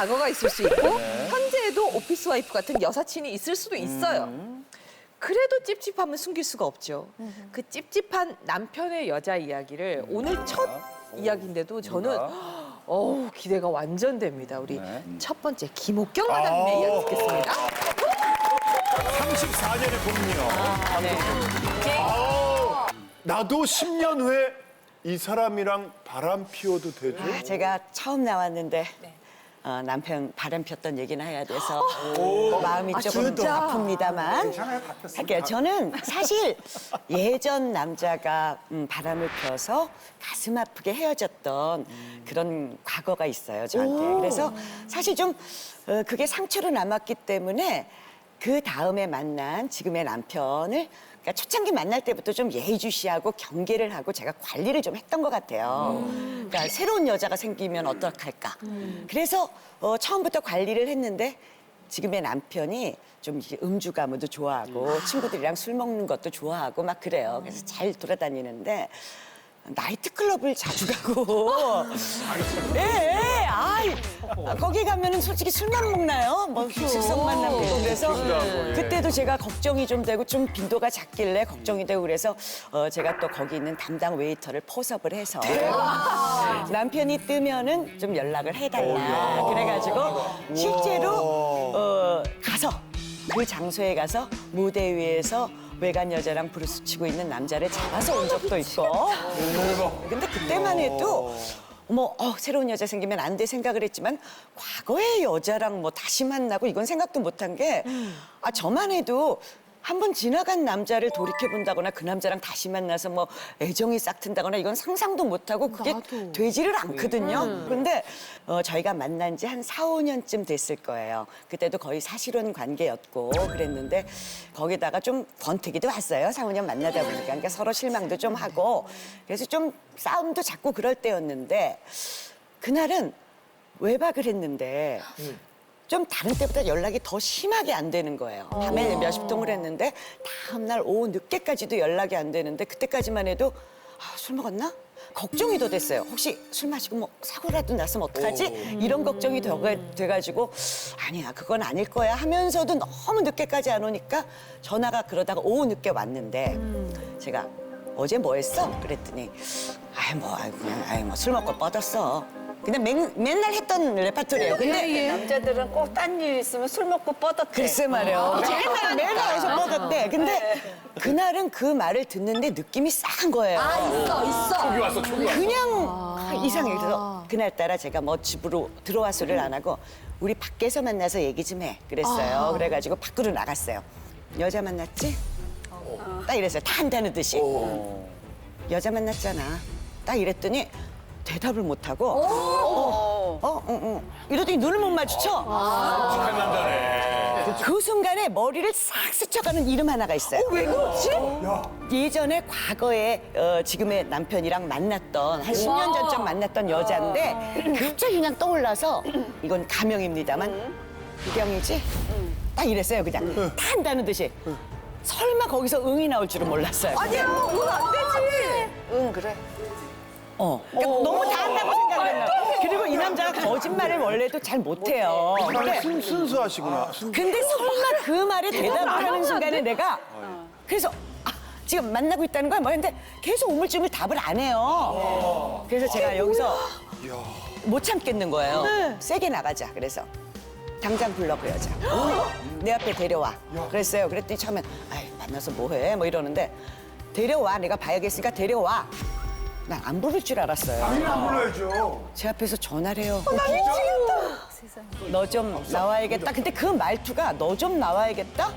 과거가 있을 수 있고 현재에도 오피스 와이프 같은 여사친이 있을 수도 있어요. 그래도 찝찝함은 숨길 수가 없죠. 그 찝찝한 남편의 여자 이야기를 오늘 첫 이야기인데도 저는 어우 기대가 완전 됩니다. 우리 네. 첫 번째 김옥경 마담님의 이야기 듣겠습니다. 34년의 고민이요. 아우, 나도 10년 후에 이 사람이랑 바람 피워도 되죠? 아, 제가 처음 나왔는데 어, 남편 바람 폈던 얘기는 해야 돼서 마음이 조금 진짜? 아픕니다만 할게요. 저는 사실 예전 남자가 음, 바람을 펴서 가슴 아프게 헤어졌던 그런 과거가 있어요 저한테. 그래서 사실 좀 어, 그게 상처로 남았기 때문에 그 다음에 만난 지금의 남편을 그러니까 초창기 만날 때부터 좀 예의주시하고 경계를 하고 제가 관리를 좀 했던 것 같아요. 그러니까 새로운 여자가 생기면 어떡할까. 그래서 어, 처음부터 관리를 했는데 지금의 남편이 좀 음주 가무도 좋아하고 친구들이랑 술 먹는 것도 좋아하고 막 그래요. 그래서 잘 돌아다니는데 나이트클럽을 자주 가고. 예, 예. 아이, 아, 거기 가면은 솔직히 술만 먹나요? 뭐 식성만 남고 그래서 그때도 제가 걱정이 좀 되고 좀 빈도가 작길래 걱정이 되고 그래서 어, 제가 또 거기 있는 담당 웨이터를 포섭을 해서 남편이 뜨면은 좀 연락을 해달라. 그래가지고 실제로 어, 가서 그 장소에 가서 무대 위에서 외간 여자랑 브루스 치고 있는 남자를 잡아서 온 적도 있고. 근데 그때만 해도 어머 어, 새로운 여자 생기면 안 돼 생각을 했지만 과거의 여자랑 뭐 다시 만나고 이건 생각도 못한 게 아 저만 해도 한 번 지나간 남자를 돌이켜 본다거나 그 남자랑 다시 만나서 뭐 애정이 싹 튼다거나 이건 상상도 못 하고 그게 되지를 않거든요. 근데 어, 저희가 만난 지 한 4, 5년쯤 됐을 거예요. 그때도 거의 사실혼 관계였고 그랬는데 거기다가 좀 권태기도 왔어요. 4, 5년 만나다 보니까 그러니까 서로 실망도 좀 하고 그래서 좀 싸움도 자꾸 그럴 때였는데 그날은 외박을 했는데 좀 다른 때보다 연락이 더 심하게 안 되는 거예요. 밤에 몇십 통을 했는데 다음날 오후 늦게까지도 연락이 안 되는데 그때까지만 해도 아, 술 먹었나? 걱정이 더 됐어요. 혹시 술 마시고 뭐 사고라도 났으면 어떡하지? 이런 걱정이 더 돼가지고 아니야 그건 아닐 거야 하면서도 너무 늦게까지 안 오니까 전화가 그러다가 오후 늦게 왔는데 제가 어제 뭐 했어? 그랬더니 아이 뭐 아이 그냥 아이 뭐 술 먹고 뻗었어. 그냥 맨, 맨날 했던 레파토리예요. 근데 남자들은 꼭 딴 일 있으면 술 먹고 뻗었대. 글쎄 말이에요. 맨날 맨날 해서 뻗었대. 근데 그날은 그 말을 듣는데 느낌이 싸한 거예요. 있어 있어. 초기 왔어, 초기 왔어. 그냥 아, 이상해. 그래서 그날따라 제가 뭐 집으로 들어와 소리를 안 하고 우리 밖에서 만나서 얘기 좀 해. 그랬어요. 그래가지고 밖으로 나갔어요. 여자 만났지? 딱 이랬어요. 다 한다는 듯이. 여자 만났잖아. 딱 이랬더니 대답을 못 하고 어, 어, 응, 응. 이러더니 눈을 못 마주쳐. 착한 남자네. 그 순간에 머리를 싹 스쳐가는 이름 하나가 있어요. 왜 그렇지? 예전에 과거에 어, 지금의 남편이랑 만났던 한 10년 전쯤 만났던 여자인데 갑자기 그냥 떠올라서 이건 가명입니다만 유경이지? 딱 이랬어요 그냥 다 한다는 듯이 설마 거기서 응이 나올 줄은 몰랐어요. 아니야, 그건 안 되지. 응 그래. 어. 그러니까 너무 다 한다고 생각했나. 그리고 이 남자가 거짓말을 원래도 잘 못해요. 근데 순, 순수하시구나. 순- 근데 설마 그 말에 대답을 하는 순간에 내가 그래서 아, 지금 만나고 있다는 거야 뭐 했는데 계속 우물쭈물 답을 안 해요. 그래서 제가 여기서 못 참겠는 거예요. 세게 나가자. 그래서 당장 불러 그 여자. 내 앞에 데려와. 그랬어요. 그랬더니 처음엔 아이 만나서 뭐해 뭐 이러는데 데려와. 내가 봐야겠으니까 데려와. 난 안 부를 줄 알았어요. 안 불러야죠. 제 앞에서 전화를 해요. 너 좀 나와야겠다. 근데 그 말투가 너 좀 나와야겠다?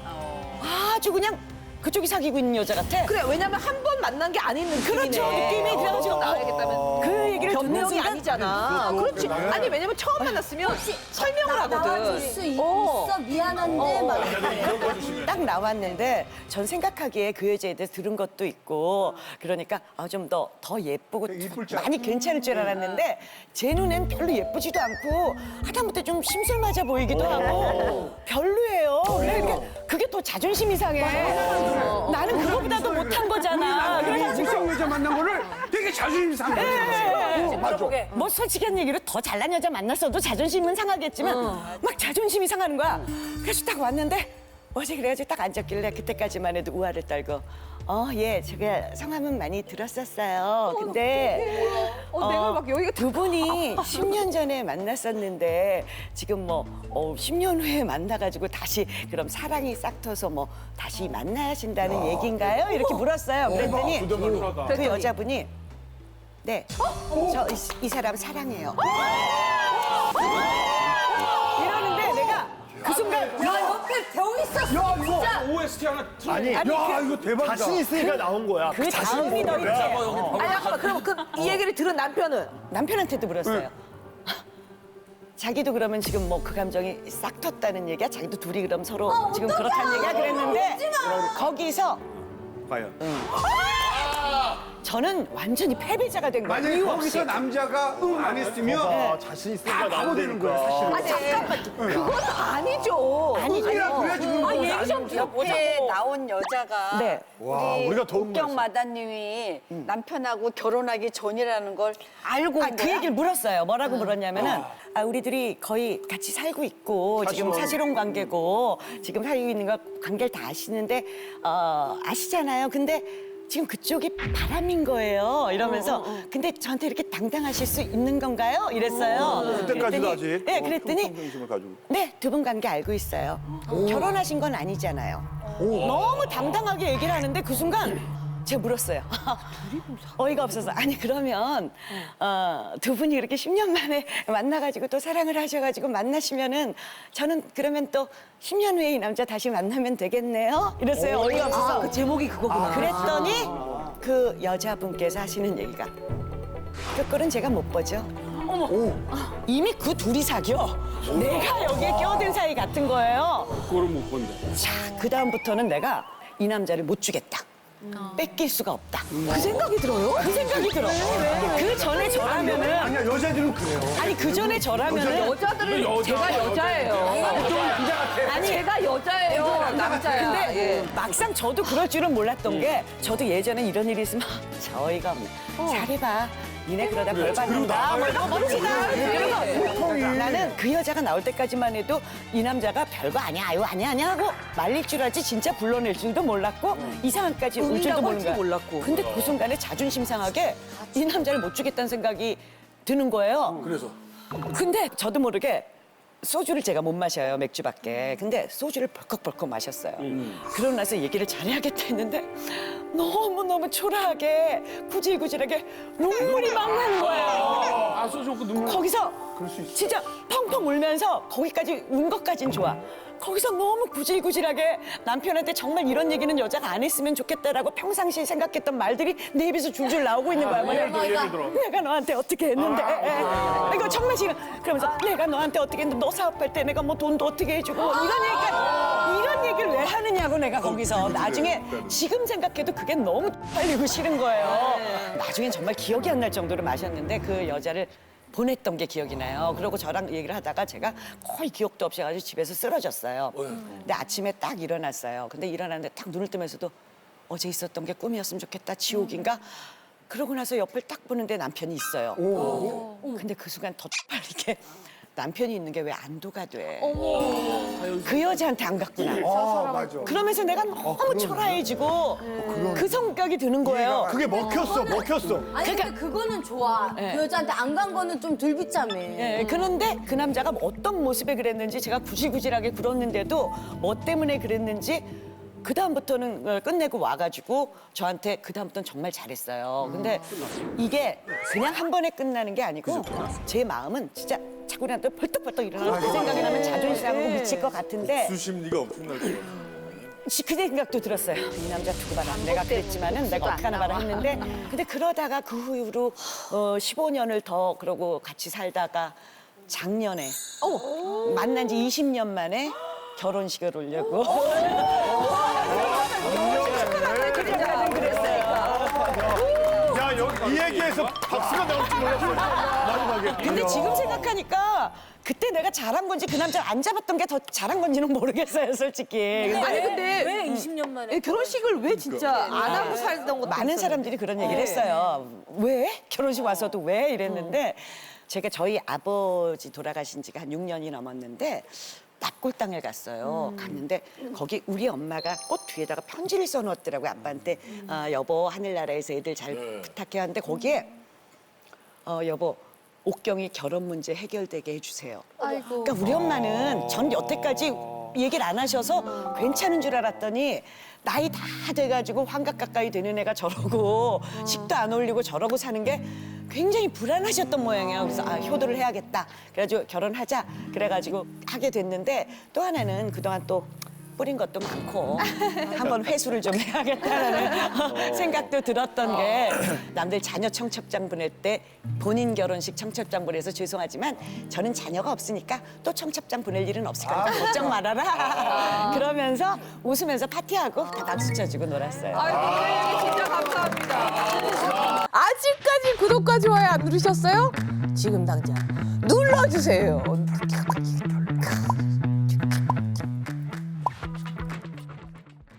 아주 그냥 그쪽이 사귀고 있는 여자 같아. 그래, 왜냐면 한 번 만난 게 아닌 느낌이네. 그렇죠. 느낌이 그래가지고 나와야겠다면. 그 얘기를 듣는 변명이 순간 아니잖아. 그렇지. 아니, 왜냐면 처음 만났으면 설명을 하거든. 나와줄 수 있, 어. 어 미안한데 막 딱 나왔는데 전 생각하기에 그 여자에 대해서 들은 것도 있고 그러니까 아, 좀더 더 예쁘고 이쁠 줄 많이 괜찮을 줄 알았는데 제 눈엔 별로 예쁘지도 않고 하다못해 좀 심술 맞아 보이기도 하고 별로예요. 그러니까 그게 더 자존심이 상해. 나는 그거보다도 못한 거잖아. 그래서 직성 여자 만난 거를 되게 자존심 상해. 맞아. 뭐 솔직한 얘기로 더 잘난 여자 만났어도 자존심은 상하겠지만 막 자존심이 상하는 거야. 그래서 딱 왔는데 어제 그래가지고 딱 앉았길래 그때까지만 해도 우아를 떨고 어, 예, 제가 성함은 많이 들었었어요. 근데 어, 내가 막 여기가 두 분이 10년 전에 만났었는데 지금 뭐 어, 10년 후에 만나가지고 다시 그럼 사랑이 싹 터서 뭐 다시 만나신다는 얘기인가요? 이렇게 물었어요. 그랬더니 그 여자분이 네, 저 이 사람 사랑해요. 그 순간 야 옆에 배우 있었어. 야, 이거 진짜. OST 하나. 아니, 아니, 야, 이거 대박이다. 자신 있으니까 나온 거야. 그 다음이 더 있지. 아니 잠깐만 그럼 그 이 얘기를 들은 남편은 남편한테도 물었어요. 자기도 그러면 지금 뭐 그 감정이 싹 텄다는 얘기야? 자기도 둘이 그럼 서로 지금 그렇다는 얘기야? 그랬는데 거기서 과연. 저는 완전히 패배자가 된 거예요. 만약에 이유 없이. 거기서 남자가 응 안 했으면 아, 자신 있으니까 다 바보 되는 거야. 사실은. 아니 잠깐만 그건 아니죠. 아니죠. 그래야지 그런 아. 얘기 좀 옆에 나온 여자가 네. 와, 우리가 더경 흥분했어. 마다님이 남편하고 결혼하기 전이라는 걸 알고 아, 온 그 거야? 얘기를 물었어요. 뭐라고 물었냐면은 아, 우리들이 거의 같이 살고 있고 지금 사실혼 관계고 지금 살고 있는 거 관계를 다 아시는데 어, 아시잖아요. 근데 지금 그쪽이 바람인 거예요. 이러면서 근데 저한테 이렇게 당당하실 수 있는 건가요? 이랬어요. 그때까지도 그랬더니- 아직. 네, 어, 그랬더니 평정심을 가지고. 네, 두 분 관계 알고 있어요. 결혼하신 건 아니잖아요. 너무 당당하게 얘기를 하는데 그 순간 제가 물었어요. 어이가 없어서. 아니, 그러면, 어, 두 분이 이렇게 10년 만에 만나가지고 또 사랑을 하셔가지고 만나시면은 저는 그러면 또 10년 후에 이 남자 다시 만나면 되겠네요? 이랬어요. 어이가 없어서. 그 제목이 그거구나. 그랬더니 그 여자분께서 하시는 얘기가 그 꼴은 제가 못 보죠. 어머, 이미 그 둘이 사겨. 내가 여기에 끼어든 사이 같은 거예요. 그거를 못 본다. 자, 그 다음부터는 내가 이 남자를 못 주겠다. 뺏길 수가 없다. 그 생각이 들어요? 그 생각이 들어. 그 전에 저라면은 아니야, 여자들은 그래요. 아니 그 전에 저라면은 여자들은 제가 여자예요. 아니 제가 여자예요. 남자야. 근데 예. 막상 저도 그럴 줄은 몰랐던 게 저도 예전에 이런 일이 있으면 저희가 어. 잘해봐. 니네 그러다 벌 받는다. 뭐 이거 멋지다. 그래서 나는 그 여자가 나올 때까지만 해도 이 남자가 별거 아니야, 아유 아니야 아니야 하고 말릴 줄 알지 진짜 불러낼 줄도 몰랐고 이 줄도 음. 응이라고 할 모르는 줄 거야. 몰랐고. 근데 그 순간에 자존심 상하게 이 남자를 못 주겠다는 생각이 드는 거예요. 그래서. 근데 저도 모르게 소주를 제가 못 마셔요 맥주밖에. 근데 소주를 벌컥벌컥 마셨어요. 그러고 나서 얘기를 잘해야겠다 했는데 너무너무 초라하게 구질구질하게 눈물이 막 나는 거예요. 아, 소주 먹고 눈물. 거기서 진짜 펑펑 울면서 거기까지 운 것까진 좋아 거기서 너무 구질구질하게 남편한테 정말 이런 얘기는 여자가 안 했으면 좋겠다라고 평상시에 생각했던 말들이 내 입에서 줄줄 나오고 있는 거야. 예를 들어, 예를 들어. 내가 너한테 어떻게 했는데. 이거 정말 지금 그러면서 내가 너한테 어떻게 했는데 너 사업할 때 내가 뭐 돈도 어떻게 해주고 뭐 이런 얘기가 이런 얘기를 왜 하느냐고 내가 거기서 나중에 지금 생각해도 그게 너무 빨리고 싫은 거예요. 나중엔 정말 기억이 안 날 정도로 마셨는데 그 여자를 보냈던 게 기억이 나요. 그러고 저랑 얘기를 하다가 제가 거의 기억도 없이 해가지고 집에서 쓰러졌어요. 근데 아침에 딱 일어났어요. 근데 일어났는데 딱 눈을 뜨면서도 어제 있었던 게 꿈이었으면 좋겠다. 지옥인가? 그러고 나서 옆을 딱 보는데 남편이 있어요. 근데 그 순간 더 빠르게 남편이 있는 게 왜 안도가 돼. 그 여자한테 안 갔구나. 아, 맞아. 그러면서 내가 너무 초라해지고 그 성격이 드는 거예요. 그게 먹혔어, 먹혔어. 아니 근데 그거는 좋아. 네. 그 여자한테 안 간 거는 좀덜 비참해. 예, 그런데 그 남자가 어떤 모습에 그랬는지 제가 구질구질하게 굴었는데도 뭐 때문에 그랬는지 그 다음부터는 어, 끝내고 와가지고 저한테 그 다음부터는 정말 잘했어요. 근데 이게 그냥 한 번에 끝나는 게 아니고 제 마음은 진짜 자꾸 또 벌떡벌떡 일어나서 그 생각이 나면 자존심 상하고 미칠 것 같은데 수심리가 엄청날 거야. 시- 그 생각도 들었어요. 이 남자 두고 봐라. 내가 그랬지만은 내가 어떻게 하나 봐라 했는데 근데 그러다가 그 후로 어, 15년을 더 그러고 같이 살다가 작년에 만난 지 20년 만에 결혼식을 올려고 이 얘기에서 박수가 나올 줄 몰랐어요. 마지막에. 근데 지금 생각하니까 그때 내가 잘한 건지 그 남자를 안 잡았던 게 더 잘한 건지는 모르겠어요, 솔직히. 근데 아니 근데 왜 20년 만에? 예, 결혼식을 왜 진짜 안 하고 살던 것도 많은. 사람들이 그런 얘기를 네. 했어요. 왜? 결혼식 와서도 왜? 이랬는데 제가 저희 아버지 돌아가신 지가 한 6년이 넘었는데 납골 땅을 갔어요. 갔는데 거기 우리 엄마가 꽃 뒤에다가 편지를 써놓았더라고요. 아빠한테 아, 여보 하늘나라에서 애들 잘 부탁해 하는데 거기에 어 여보 옥경이 결혼 문제 해결되게 해주세요. 아이고. 그러니까 우리 엄마는 전 여태까지 얘기를 안 하셔서 괜찮은 줄 알았더니 나이 다 돼가지고 환갑 가까이 되는 애가 저러고 식도 안 올리고 저러고 사는 게 굉장히 불안하셨던 모양이에요. 그래서 아 효도를 해야겠다. 그래가지고 결혼하자. 그래가지고 하게 됐는데 또 하나는 그동안 또 뿌린 것도 많고 한번 회수를 좀 해야겠다는 생각도 들었던 게 남들 자녀 청첩장 보낼 때 본인 결혼식 청첩장 보내서 죄송하지만 저는 자녀가 없으니까 또 청첩장 보낼 일은 없을 거니까 걱정 말아라 그러면서 웃으면서 파티하고 다 박수 쳐주고 놀았어요. 아이고 그 얘기 진짜 감사합니다. 아직까지 구독과 좋아요 안 누르셨어요? 지금 당장 눌러주세요.